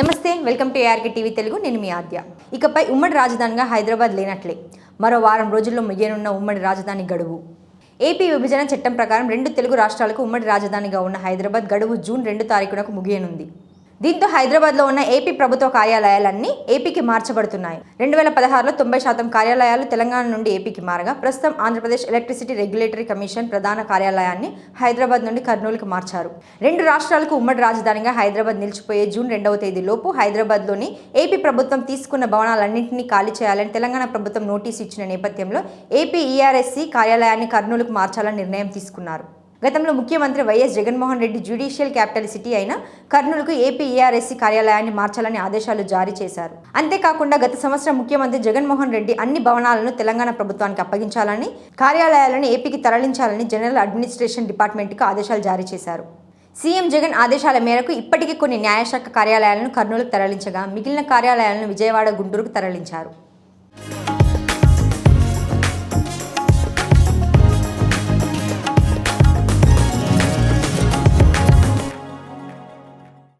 నమస్తే welcome to ARK TV Telugu నేను మీ ఆద్య. ఇకపై ఉమ్మడి రాజధానిగా హైదరాబాద్ లేనట్లే. మరో వారం రోజుల్లో ముగియనున్న ఉమ్మడి రాజధాని గడువు. ఏపీ విభజన చట్టం ప్రకారం రెండు తెలుగు రాష్ట్రాలకు ఉమ్మడి రాజధానిగా ఉన్న హైదరాబాద్ గడువు జూన్ రెండు తారీఖునకు ముగియనుంది. దీంతో హైదరాబాద్లో ఉన్న ఏపీ ప్రభుత్వ కార్యాలయాలన్నీ ఏపీకి మార్చబడుతున్నాయి. రెండు వేల పదహారులో తొంభై శాతం కార్యాలయాలు తెలంగాణ నుండి ఏపీకి మారగా ప్రస్తుతం ఆంధ్రప్రదేశ్ ఎలక్ట్రిసిటీ రెగ్యులేటరీ కమిషన్ ప్రధాన కార్యాలయాన్ని హైదరాబాద్ నుండి కర్నూలుకు మార్చారు. రెండు రాష్ట్రాలకు ఉమ్మడి రాజధానిగా హైదరాబాద్ నిలిచిపోయే జూన్ రెండవ తేదీలోపు హైదరాబాద్లోని ఏపీ ప్రభుత్వం తీసుకున్న భవనాలన్నింటినీ ఖాళీ చేయాలని తెలంగాణ ప్రభుత్వం నోటీసు ఇచ్చిన నేపథ్యంలో ఏపీ ఈఆర్ఎస్సీ కార్యాలయాన్ని కర్నూలుకు మార్చాలని నిర్ణయం తీసుకున్నారు. గతంలో ముఖ్యమంత్రి YS Jaganmohan Reddy judicial capital city అయిన కర్నూలుకు ఏపీఈఆర్ఎస్సీ కార్యాలయాన్ని మార్చాలని ఆదేశాలు జారీ చేశారు. అంతేకాకుండా గత సంవత్సరం ముఖ్యమంత్రి జగన్మోహన్ రెడ్డి అన్ని భవనాలను తెలంగాణ ప్రభుత్వానికి అప్పగించాలని కార్యాలయాలను ఏపీకి తరలించాలని జనరల్ అడ్మినిస్ట్రేషన్ డిపార్ట్మెంట్కు ఆదేశాలు జారీ చేశారు. సీఎం జగన్ ఆదేశాల మేరకు ఇప్పటికీ కొన్ని న్యాయశాఖ కార్యాలయాలను కర్నూలుకు తరలించగా మిగిలిన కార్యాలయాలను విజయవాడ గుంటూరుకు తరలించారు.